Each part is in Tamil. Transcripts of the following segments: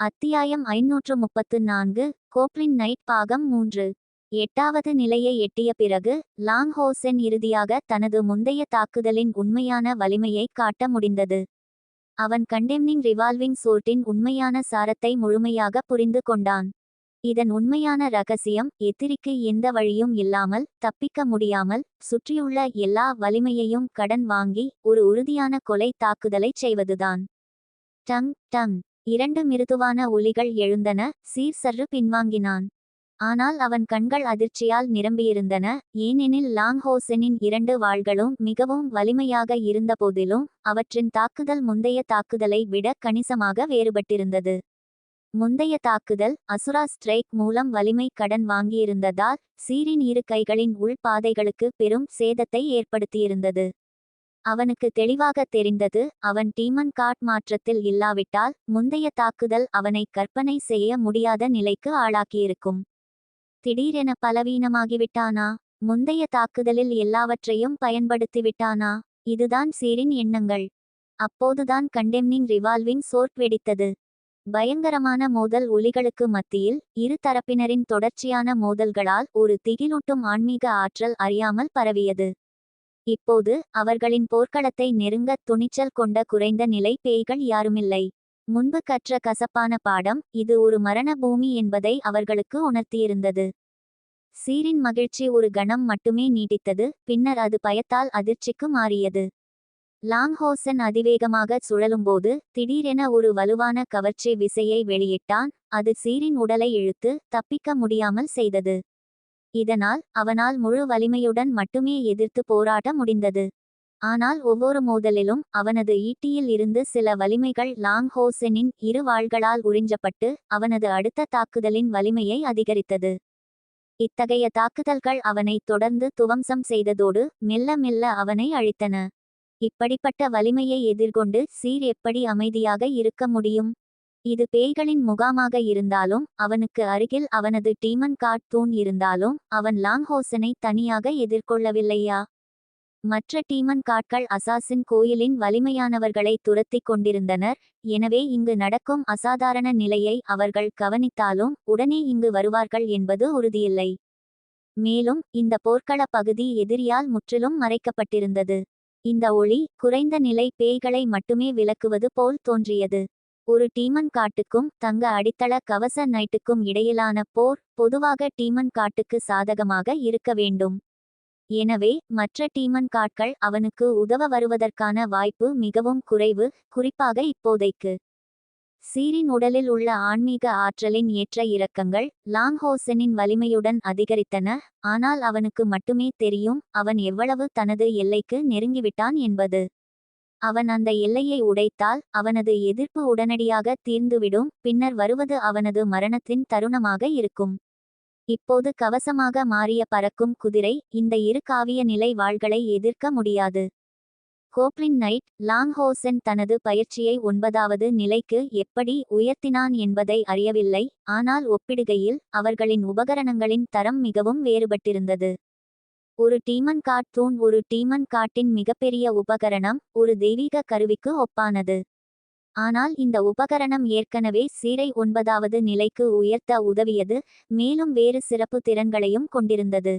அத்தியாயம் ஐநூற்று முப்பத்து நான்கு கோப்ளின் நைட் பாகம் மூன்று. எட்டாவது நிலையை எட்டிய பிறகு லாங் ஹோசென் இறுதியாக தனது முந்தைய தாக்குதலின் உண்மையான வலிமையை காட்ட முடிந்தது. அவன் கண்டெம்னிங் ரிவால்விங் சோர்ட்டின் உண்மையான சாரத்தை முழுமையாக புரிந்து கொண்டான். இதன் உண்மையான ரகசியம் எதிரிக்கு எந்த வழியும் இல்லாமல் தப்பிக்க முடியாமல் சுற்றியுள்ள எல்லா வலிமையையும் கடன் வாங்கி ஒரு உறுதியான கொலை தாக்குதலைச் செய்வதுதான். டங் டங். இரண்டு மிருதுவான ஒலிகள் எழுந்தன. சீர் சற்று பின்வாங்கினான். ஆனால் அவன் கண்கள் அதிர்ச்சியால் நிரம்பியிருந்தன. ஏனெனில் லாங் ஹோசெனின் இரண்டு வாள்களும் மிகவும் வலிமையாக இருந்தபோதிலும் அவற்றின் தாக்குதல் முந்தைய தாக்குதலை விட கணிசமாக வேறுபட்டிருந்தது. முந்தைய தாக்குதல் அசுரா ஸ்ட்ரைக் மூலம் வலிமை கடன் வாங்கியிருந்ததால் சீரின் இரு கைகளின் உள்பாதைகளுக்கு பெரும் சேதத்தை ஏற்படுத்தியிருந்தது. அவனுக்கு தெளிவாக தெரிந்தது அவன் டீமன் காட் மாற்றத்தில் இல்லாவிட்டால் முந்தைய தாக்குதல் அவனை கற்பனை செய்ய முடியாத நிலைக்கு ஆளாக்கியிருக்கும். திடீரென பலவீனமாகிவிட்டானா? முந்தைய தாக்குதலில் எல்லாவற்றையும் பயன்படுத்திவிட்டானா? இதுதான் சீரின் எண்ணங்கள். அப்போதுதான் கண்டெம்னிங் ரிவால்விங் சோர்ட் வெடித்தது. பயங்கரமான மோதல் ஒலிகளுக்கு மத்தியில் இரு தரப்பினரின் தொடர்ச்சியான மோதல்களால் ஒரு திகிலூட்டும் ஆன்மீக ஆற்றல் அறியாமல் பரவியது. இப்போது அவர்களின் போர்க்களத்தை நெருங்க துணிச்சல் கொண்ட குறைந்த நிலை பேய்கள் யாருமில்லை. முன்பு கற்ற கசப்பான பாடம் இது ஒரு மரண பூமி என்பதை அவர்களுக்கு உணர்த்தியிருந்தது. சீரின் மகிழ்ச்சி ஒரு கணம் மட்டுமே நீடித்தது பின்னர் அது பயத்தால் அதிர்ச்சிக்கு மாறியது. லாங்ஹோசன் அதிவேகமாக சுழலும்போது திடீரென ஒரு வலுவான கவர்ச்சி விசையை வெளியிட்டான் அது சீரின் உடலை இழுத்து தப்பிக்க முடியாமல் செய்தது. இதனால் அவனால் முழு வலிமையுடன் மட்டுமே எதிர்த்து போராட முடிந்தது. ஆனால் ஒவ்வொரு மோதலிலும் அவனது ஈட்டியில் இருந்து சில வலிமைகள் லாங் ஹோசெனின் இரு வாள்களால் உறிஞ்சப்பட்டு அவனது அடுத்த தாக்குதலின் வலிமையை அதிகரித்தது. இத்தகைய தாக்குதல்கள் அவனை தொடர்ந்து துவம்சம் செய்ததோடு மெல்ல மெல்ல அவனை அழித்தன. இப்படிப்பட்ட வலிமையை எதிர்கொண்டு சீர் எப்படி அமைதியாக இருக்க முடியும்? இது பேய்களின் முகாமாக இருந்தாலும் அவனுக்கு அருகில் அவனது டீமன் காட் தூண் இருந்தாலும் அவன் லாங்ஹோசனை தனியாக எதிர்கொள்ளவில்லையா? மற்ற டீமன் காட்கள் அசாசின் கோயிலின் வலிமையானவர்களை துரத்திக் கொண்டிருந்தனர். எனவே இங்கு நடக்கும் அசாதாரண நிலையை அவர்கள் கவனித்தாலும் உடனே இங்கு வருவார்கள் என்பது உறுதியில்லை. மேலும் இந்த போர்க்கள பகுதி எதிரியால் முற்றிலும் மறைக்கப்பட்டிருந்தது. இந்த ஒளி குறைந்த நிலை பேய்களை மட்டுமே விளக்குவது போல் தோன்றியது. ஒரு டீமன் காட்டுக்கும் தங்க அடித்தள கவச நைட்டுக்கும் இடையிலான போர் பொதுவாக டீமன் காட்டுக்கு சாதகமாக இருக்க வேண்டும். எனவே மற்ற டீமன் காட்கள் அவனுக்கு உதவ வருவதற்கான வாய்ப்பு மிகவும் குறைவு குறிப்பாக இப்போதைக்கு. சீரின் உடலில் உள்ள ஆன்மீக ஆற்றலின் ஏற்ற இறக்கங்கள் லாங்ஹோசனின் வலிமையுடன் அதிகரித்தன ஆனால் அவனுக்கு மட்டுமே தெரியும் அவன் எவ்வளவு தனது எல்லைக்கு நெருங்கிவிட்டான் என்பது. அவன் அந்த எல்லையை உடைத்தால் அவனது எதிர்ப்பு உடனடியாக தீர்ந்துவிடும் பின்னர் வருவது அவனது மரணத்தின் தருணமாக இருக்கும். இப்போது கவசமாக மாறிய பறக்கும் குதிரை இந்த இரு காவிய நிலை வாள்களை எதிர்க்க முடியாது. கோப்ளின் நைட் லாங்ஹோசன் தனது பயிற்சியை ஒன்பதாவது நிலைக்கு எப்படி உயர்த்தினான் என்பதை அறியவில்லை ஆனால் ஒப்பிடுகையில் அவர்களின் உபகரணங்களின் தரம் மிகவும் வேறுபட்டிருந்தது. ஒரு டீமன் காட் தூண் ஒரு டீமன் காட்டின் மிகப்பெரிய உபகரணம் ஒரு தெய்வீக கருவிக்கு ஒப்பானது. ஆனால் இந்த உபகரணம் ஏற்கனவே சீரை ஒன்பதாவது நிலைக்கு உயர்த்த உதவியது மேலும் வேறு சிறப்பு திறன்களையும் கொண்டிருந்தது.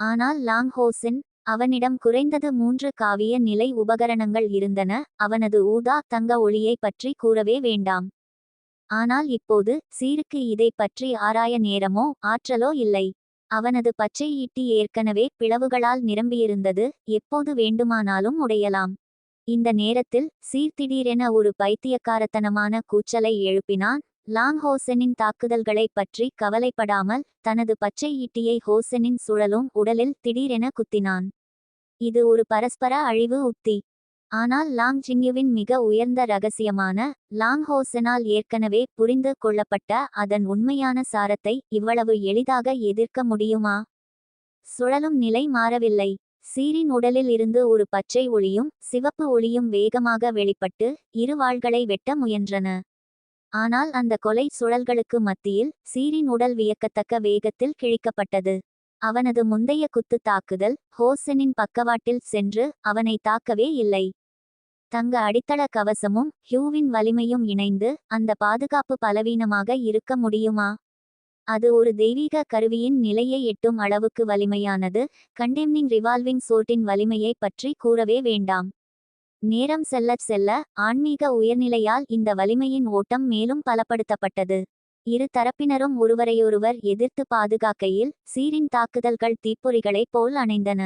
ஆனால் லாங் ஹோசின் அவனிடம் குறைந்தது மூன்று காவிய நிலை உபகரணங்கள் இருந்தன அவனது ஊதா தங்க ஒளியை பற்றி கூறவே வேண்டாம். ஆனால் இப்போது சீருக்கு இதை பற்றி ஆராய நேரமோ ஆற்றலோ இல்லை. அவனது பச்சை ஈட்டி ஏற்கனவே பிளவுகளால் நிரம்பியிருந்தது எப்போது வேண்டுமானாலும் உடையலாம். இந்த நேரத்தில் சீர்திடீரென ஒரு பைத்தியக்காரத்தனமான கூச்சலை எழுப்பினான். லாங் ஹோசனின் தாக்குதல்களைப் பற்றி கவலைப்படாமல் தனது பச்சை ஈட்டியை ஹோசனின் சுழலும் உடலில் திடீரென குத்தினான். இது ஒரு பரஸ்பர அழிவு உத்தி. ஆனால் லாங் ஜிங்யுவின் மிக உயர்ந்த ரகசியமான லாங் ஹோசனால் ஏற்கனவே புரிந்து கொள்ளப்பட்ட அதன் உண்மையான சாரத்தை இவ்வளவு எளிதாக எதிர்க்க முடியுமா? சுழலும் நிலை மாறவில்லை. சீரின் உடலில் இருந்து ஒரு பச்சை ஒளியும் சிவப்பு ஒளியும் வேகமாக வெளிப்பட்டு இரு வாள்களை வெட்ட முயன்றன. ஆனால் அந்த கொலை சுழல்களுக்கு மத்தியில் சீரின் உடல் வியக்கத்தக்க வேகத்தில் கிழிக்கப்பட்டது. அவனது முந்தைய குத்து தாக்குதல் ஹோசனின் பக்கவாட்டில் சென்று அவனை தாக்கவே இல்லை. தங்க அடித்தள கவசமும் ஹியூவின் வலிமையும் இணைந்து அந்த பாதுகாப்பு பலவீனமாக இருக்க முடியுமா? அது ஒரு தெய்வீக கருவியின் நிலையை எட்டும் அளவுக்கு வலிமையானது கண்டெம்னிங் ரிவால்விங் சோர்ட்டின் வலிமையை பற்றி கூறவே வேண்டாம். நேரம் செல்லச் செல்ல ஆன்மீக உயர்நிலையால் இந்த வலிமையின் ஓட்டம் மேலும் பலப்படுத்தப்பட்டது. இரு தரப்பினரும் ஒருவரையொருவர் எதிர்த்து பாதுகாக்கையில் சீரின் தாக்குதல்கள் தீப்பொறிகளைப் போல் அணைந்தன.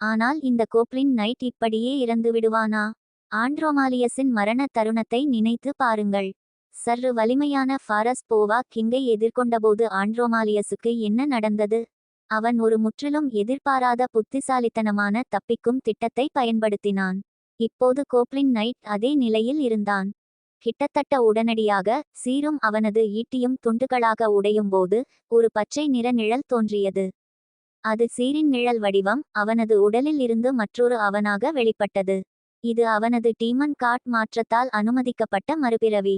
ஆனால் இந்த கோப்ளின் நைட் இப்படியே இறந்து விடுவானா ஆண்ட்ரோமாலியஸின் மரண தருணத்தை நினைத்து பாருங்கள். சற்று வலிமையான ஃபாரஸ் போவா கிங்கை எதிர்கொண்டபோது ஆண்ட்ரோமாலியஸுக்கு என்ன நடந்தது? அவன் ஒரு முற்றிலும் எதிர்பாராத புத்திசாலித்தனமான தப்பிக்கும் திட்டத்தை பயன்படுத்தினான். இப்போது கோப்ளின் நைட் அதே நிலையில் இருந்தான். கிட்டத்தட்ட உடனடியாக சீரும் அவனது ஈட்டியும் துண்டுகளாக உடையும் போது ஒரு பச்சை நிற நிழல் தோன்றியது. அது சீரின் நிழல் வடிவம் அவனது உடலில் இருந்து மற்றொரு அவனாக வெளிப்பட்டது. இது அவனது டீமன் காட் மாற்றத்தால் அனுமதிக்கப்பட்ட மறுபிறவி.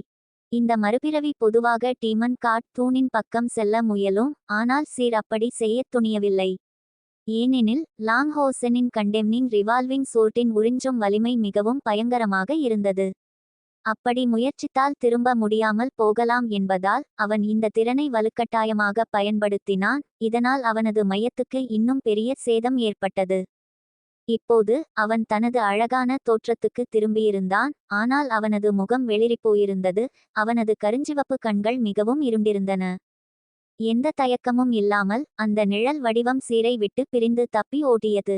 இந்த மறுபிறவி பொதுவாக டீமன் காட் தூணின் பக்கம் செல்ல முயலும் ஆனால் சீர் அப்படி செய்யத் துணியவில்லை. ஏனெனில் லாங்ஹோசனின் கண்டெம்னிங் ரிவால்விங் சோர்ட்டின் உறிஞ்சும் வலிமை மிகவும் பயங்கரமாக இருந்தது. அப்படி முயற்சித்தால் திரும்ப முடியாமல் போகலாம் என்பதால் அவன் இந்த திறனை வலுக்கட்டாயமாக பயன்படுத்தினான் இதனால் அவனது மையத்துக்கு இன்னும் பெரிய சேதம் ஏற்பட்டது. இப்போது அவன் தனது அழகான தோற்றத்துக்கு திரும்பியிருந்தான் ஆனால் அவனது முகம் வெளிறிப் போயிருந்தது அவனது கருஞ்சிவப்பு கண்கள் மிகவும் இருண்டிருந்தன. எந்த தயக்கமும் இல்லாமல் அந்த நிழல் வடிவம் சீரை விட்டு பிரிந்து தப்பி ஓடியது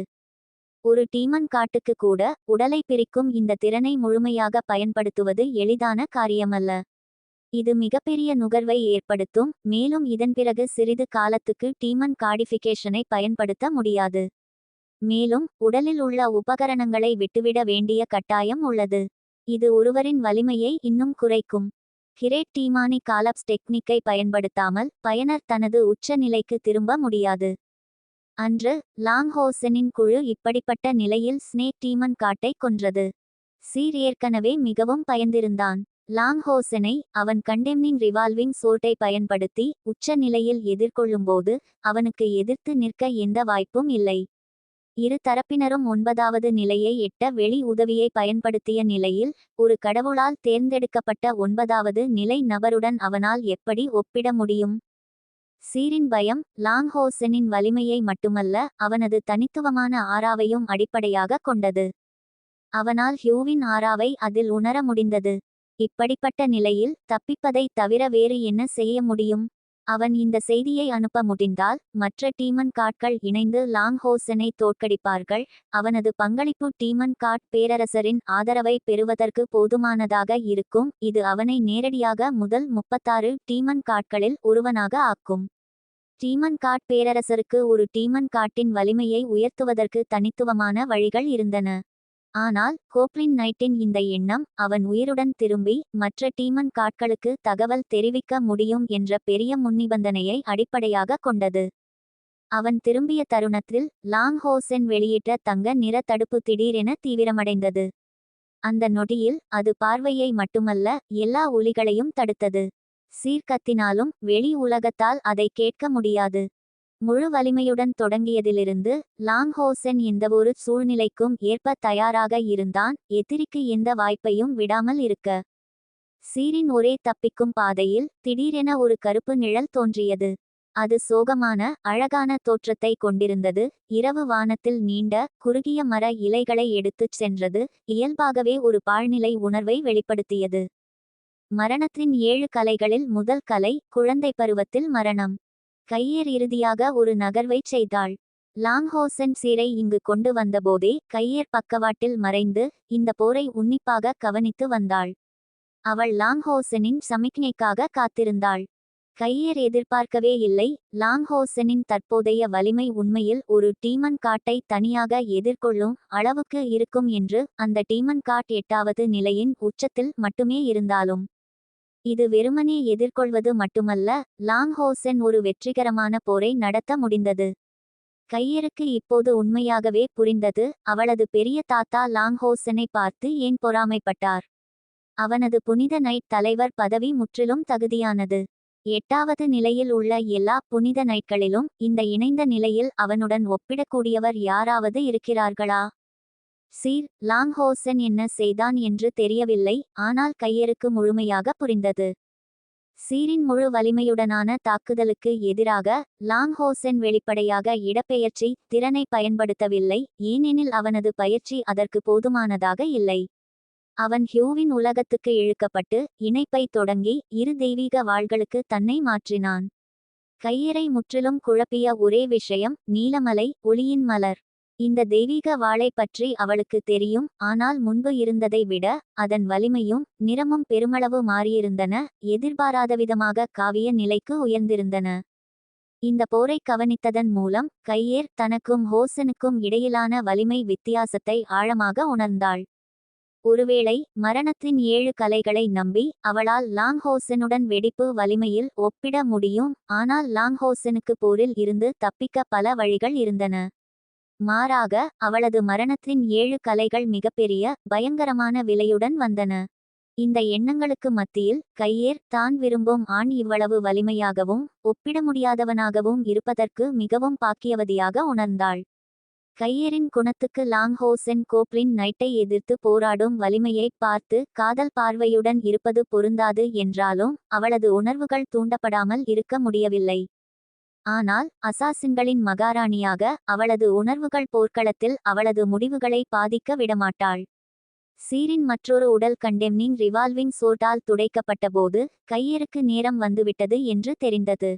ஒரு டீமன் காட்டுக்கு கூட உடலை பிரிக்கும் இந்த திறனை முழுமையாக பயன்படுத்துவது எளிதான காரியமல்ல. இது மிகப்பெரிய நுகர்வை ஏற்படுத்தும் மேலும் இதன் பிறகு சிறிது காலத்துக்கு டீமன் காடிஃபிகேஷனை பயன்படுத்த முடியாது. மேலும் உடலில் உள்ள உபகரணங்களை விட்டுவிட வேண்டிய கட்டாயம் உள்ளது. இது ஒருவரின் வலிமையை இன்னும் குறைக்கும். கிரேட் டீமானி காலப்ஸ் டெக்னிக்கை பயன்படுத்தாமல் பயனர் தனது உச்ச நிலைக்கு திரும்ப முடியாது. அன்று லாங்ஹோசனின் குழு இப்படிப்பட்ட நிலையில் ஸ்னேக் டீமன் காட்டை கொன்றது. சீர் ஏற்கனவே மிகவும் பயந்திருந்தான். லாங்ஹோசனை அவன் கண்டெம்னிங் ரிவால்விங் சோர்ட்டை பயன்படுத்தி உச்ச நிலையில் எதிர்கொள்ளும்போது அவனுக்கு எதிர்த்து நிற்க எந்த வாய்ப்பும் இல்லை. இரு தரப்பினரும் ஒன்பதாவது நிலையை எட்ட வெளி உதவியை பயன்படுத்திய நிலையில் ஒரு கடவுளால் தேர்ந்தெடுக்கப்பட்ட ஒன்பதாவது நிலை நபருடன் அவனால் எப்படி ஒப்பிட முடியும்? சீரின் பயம் லாங்ஹோசனின் வலிமையை மட்டுமல்ல அவனது தனித்துவமான ஆறாவையும் அடிப்படையாக கொண்டது. அவனால் ஹியூவின் ஆறாவை அதில் உணர முடிந்தது. இப்படிப்பட்ட நிலையில் தப்பிப்பதைத் தவிர வேறு என்ன செய்ய முடியும்? அவன் இந்த செய்தியை அனுப்ப முடிந்தால் மற்ற டீமன் காட்கள் இணைந்து லாங் ஹோசனை தோற்கடிப்பார்கள். அவனது பங்களிப்பு டீமன் காட் பேரரசரின் ஆதரவை பெறுவதற்கு போதுமானதாக இருக்கும். இது அவனை நேரடியாக முதல் முப்பத்தாறு டீமன் காட்களில் ஒருவனாக ஆக்கும். டீமன் காட் பேரரசருக்கு ஒரு டீமன் காட்டின் வலிமையை உயர்த்துவதற்கு தனித்துவமான வழிகள் இருந்தன. ஆனால் கோப்ளின் நைட்டின் இந்த எண்ணம் அவன் உயிருடன் திரும்பி மற்ற டீமன் காட்களுக்கு தகவல் தெரிவிக்க முடியும் என்ற பெரிய முன்னிபந்தனையை அடிப்படையாக கொண்டது. அவன் திரும்பிய தருணத்தில் லாங் ஹோசென் வெளியிட்ட தங்க நிற தடுப்பு திடீரென தீவிரமடைந்தது. அந்த நொடியில் அது பார்வையை மட்டுமல்ல எல்லா ஒலிகளையும் தடுத்தது. சீர்கத்தினாலும் வெளி உலகத்தால் அதை கேட்க முடியாது. முழு வலிமையுடன் தொடங்கியதிலிருந்து லாங்ஹோசென் ஒரு சூழ்நிலைக்கும் ஏற்ப தயாராக இருந்தான் எதிரிக்கு எந்த வாய்ப்பையும் விடாமல் இருக்க. சீரின் ஒரே தப்பிக்கும் பாதையில் திடீரென ஒரு கருப்பு நிழல் தோன்றியது. அது சோகமான அழகான தோற்றத்தை கொண்டிருந்தது. இரவு வானத்தில் நீண்ட குறுகிய மர இலைகளை எடுத்துச் சென்றது. இயல்பாகவே ஒரு பாழ்நிலை உணர்வை வெளிப்படுத்தியது. மரணத்தின் ஏழு கலைகளில் முதல் கலை குழந்தை பருவத்தில் மரணம். கையேர் இறுதியாக ஒரு நகர்வைச் செய்தாள். லாங்ஹோசன் சீரை இங்கு கொண்டு வந்தபோதே கையேர் பக்கவாட்டில் மறைந்து இந்த போரை உன்னிப்பாக கவனித்து வந்தாள். அவள் லாங்ஹோசனின் சமிக்ஞைக்காக காத்திருந்தாள். கையேர் எதிர்பார்க்கவே இல்லை. லாங்ஹோசனின் தற்போதைய வலிமை உண்மையில் ஒரு டீமன் காட்டை தனியாக எதிர்கொள்ளும் அளவுக்கு இருக்கும் என்று அந்த டீமன் காட் எட்டாவது நிலையின் உச்சத்தில் மட்டுமே இருந்தாலும் இது வெறுமனே எதிர்கொள்வது மட்டுமல்ல லாங்ஹோசென் ஒரு வெற்றிகரமான போரை நடத்த முடிந்தது. கையருக்கு இப்போது உண்மையாகவே புரிந்தது அவளது பெரிய தாத்தா லாங்ஹோசனை பார்த்து ஏன் பொறாமைப்பட்டார்? அவனது புனித நைட் தலைவர் பதவி முற்றிலும் தகுதியானது. எட்டாவது நிலையில் உள்ள எல்லா புனித நைட்களிலும் இந்த இணைந்த நிலையில் அவனுடன் ஒப்பிடக்கூடியவர் யாராவது இருக்கிறார்களா? சீர் லாங்ஹோசன் என்ன செய்தான் என்று தெரியவில்லை ஆனால் கையருக்கு முழுமையாக புரிந்தது. சீரின் முழு வலிமையுடனான தாக்குதலுக்கு எதிராக லாங்ஹோசன் வெளிப்படையாக இடப்பெயர்ச்சி திறனை பயன்படுத்தவில்லை ஏனெனில் அவனது பயிற்சி அதற்கு போதுமானதாக இல்லை. அவன் ஹியூவின் உலகத்துக்கு இழுக்கப்பட்டு இணைப்பை தொடங்கி இரு தெய்வீக வாள்களுக்கு தன்னை மாற்றினான். கையறை முற்றிலும் குழப்பிய ஒரே விஷயம் நீலமலை ஒளியின் மலர். இந்த தெய்வீக வாளை பற்றி அவளுக்கு தெரியும் ஆனால் முன்பு இருந்ததை விட அதன் வலிமையும் நிறமும் பெருமளவு மாறியிருந்தன எதிர்பாராத விதமாக காவிய நிலைக்கு உயர்ந்திருந்தன. இந்த போரை கவனித்ததன் மூலம் கையேர் தனக்கும் ஹோசனுக்கும் இடையிலான வலிமை வித்தியாசத்தை ஆழமாக உணர்ந்தாள். ஒருவேளை மரணத்தின் ஏழு கலைகளை நம்பி அவளால் லாங்ஹோசனுடன் வெடிப்பு வலிமையில் ஒப்பிட முடியும் ஆனால் லாங்ஹோசனுக்கு போரில் இருந்து தப்பிக்க பல வழிகள் இருந்தன. மாறாக அவளது மரணத்தின் ஏழு கலைகள் மிகப்பெரிய பயங்கரமான விலையுடன் வந்தன. இந்த எண்ணங்களுக்கு மத்தியில் கையேர் தான் விரும்பும் ஆண் இவ்வளவு வலிமையாகவும் ஒப்பிட முடியாதவனாகவும் இருப்பதற்கு மிகவும் பாக்கியவதியாக உணர்ந்தாள். கையேரின் குணத்துக்கு லாங்ஹோசென் கோப்ளின் நைட்டை எதிர்த்து போராடும் வலிமையை பார்த்து காதல் பார்வையுடன் இருப்பது பொருந்தாது என்றாலும் அவளது உணர்வுகள் தூண்டப்படாமல் இருக்க முடியவில்லை. ஆனால் அசாசின்களின் மகாராணியாக அவளது உணர்வுகள் போர்க்களத்தில் அவளது முடிவுகளை பாதிக்க விடமாட்டாள். சீரின் மற்றொரு உடல் கண்டெம்னிங் ரிவால்விங் சோட்டால் துடைக்கப்பட்டபோது கையெருக்கு நேரம் வந்துவிட்டது என்று தெரிந்தது.